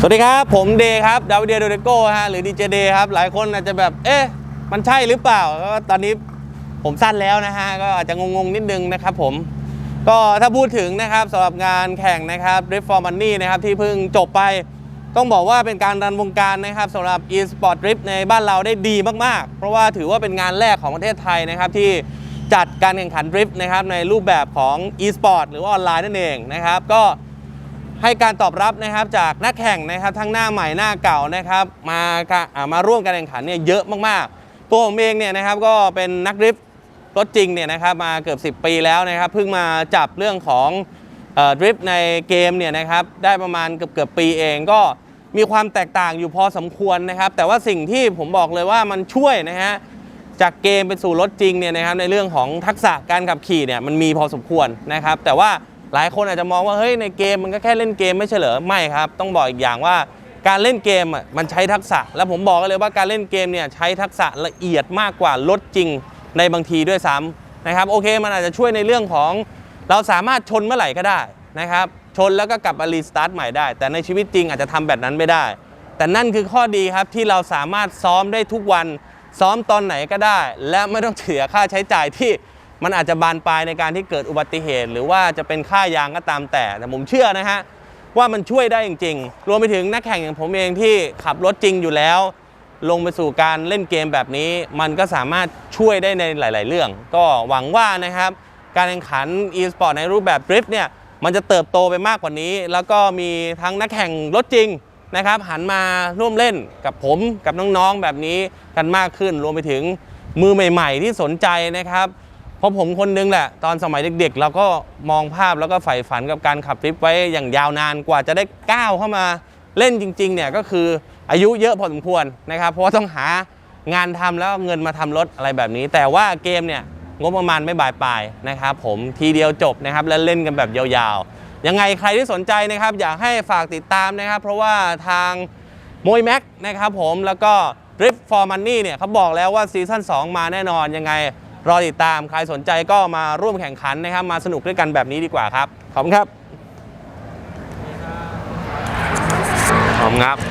สวัสดีครับ ผมเดย์ครับ ดาวเดียโดเดโก้ฮะหรือดีเจเดย์ครับ หลายคนอาจจะแบบ เอ๊ะ มันใช่หรือเปล่าก็ตอนนี้ผมสั้นแล้วนะฮะ ก็อาจจะงงๆนิดนึงนะครับผม ก็ถ้าพูดถึงนะครับสำหรับงานแข่งนะครับ Drift for Money นะครับที่เพิ่งจบไป ต้องบอกว่าเป็นการรันวงการนะครับสำหรับ e-sport drift ในบ้านเราได้ดีมากๆ เพราะว่าถือว่าเป็นงานแรกของประเทศไทยนะครับที่จัดการแข่งขัน drift นะครับในรูปแบบของ e-sport หรือว่าออนไลน์นั่นเองนะครับก็ ให้การตอบรับนะครับจากนักแข่งนะครับทั้งหน้าใหม่หน้าเก่านะครับมาามาร่วมการแข่งขันเนี่ยเยอะมากๆ ตัวผมเองเนี่ยนะครับก็เป็นนักดริฟต์รถจริงเนี่ยนะครับมาเกือบ 10 ปีแล้วนะครับเพิ่งมาจับเรื่องของดริฟต์ในเกมเนี่ยนะครับได้ประมาณเกือบเกือบปีเองก็มีความแตกต่างอยู่พอสมควรนะครับ แต่ว่าสิ่งที่ผมบอกเลยว่ามันช่วยนะฮะจากเกมไปสู่รถจริงเนี่ยนะครับในเรื่องของทักษะการขับขี่เนี่ยมันมีพอสมควรนะครับ แต่ว่า หลายคนอาจจะมองว่าเฮ้ยในเกมมันก็แค่เล่นเกมไม่ใช่เหรอไม่ครับ ต้องบอกอีกอย่างว่าการเล่นเกมมันใช้ทักษะ แล้วผมบอกเลยว่าการเล่นเกมเนี่ยใช้ทักษะละเอียดมากกว่ารถจริงในบางทีด้วยซ้ำนะครับโอเคมันอาจจะช่วยในเรื่องของ เราสามารถชนเมื่อไหร่ก็ได้นะครับชนแล้วก็กลับมารีสตาร์ทใหม่ได้ แต่ในชีวิตจริงอาจจะทำแบบนั้นไม่ได้ แต่นั่นคือข้อดีครับที่เราสามารถซ้อมได้ทุกวันซ้อมตอนไหนก็ได้ และไม่ต้องเสียค่าใช้จ่ายที่ มันอาจจะบานปลายในการที่เกิดอุบัติเหตุ หรือว่าจะเป็นค่ายางก็ตามแต่แต่ผมเชื่อนะฮะว่ามันช่วยได้จริง ๆ รวมไปถึงนักแข่งอย่างผมเองที่ขับรถจริงอยู่แล้ว ลงไปสู่การเล่นเกมแบบนี้ มันก็สามารถช่วยได้ในหลาย ๆ เรื่อง ก็หวังว่านะครับ การแข่งขัน e-sport ในรูปแบบดริฟต์เนี่ยมันจะเติบโตไปมากกว่านี้ แล้วก็มีทั้งนักแข่งรถจริงนะครับหันมาร่วมเล่นกับผมกับน้อง ๆ แบบนี้กันมากขึ้น รวมไปถึงมือใหม่ ๆ ที่สนใจนะครับ เพราะผมคนนึงแหละ ตอนสมัยเด็กๆ เราก็มองภาพแล้วก็ใฝ่ฝันกับการขับดริฟต์ไว้อย่างยาวนานกว่าจะได้ก้าวเข้ามาเล่นจริงๆเนี่ยก็คืออายุเยอะพอสมควรนะครับ เพราะว่าต้องหางานทำแล้วเงินมาทำรถอะไรแบบนี้ แต่ว่าเกมเนี่ยงบประมาณไม่บานปลายนะครับผมทีเดียวจบนะครับแล้วเล่นกันแบบยาวๆ ยังไงใครที่สนใจนะครับ อยากให้ฝากติดตามนะครับ เพราะว่าทางมวยแม็กนะครับผมแล้วก็ Drift for Money เนี่ยเขาบอกแล้วว่าซีซั่น2มาแน่นอนยังไง รอติดตามใครสนใจก็มาร่วมแข่งขันนะครับ มาสนุกด้วยกันแบบนี้ดีกว่าครับ ขอบคุณครับ ขอบคุณครับ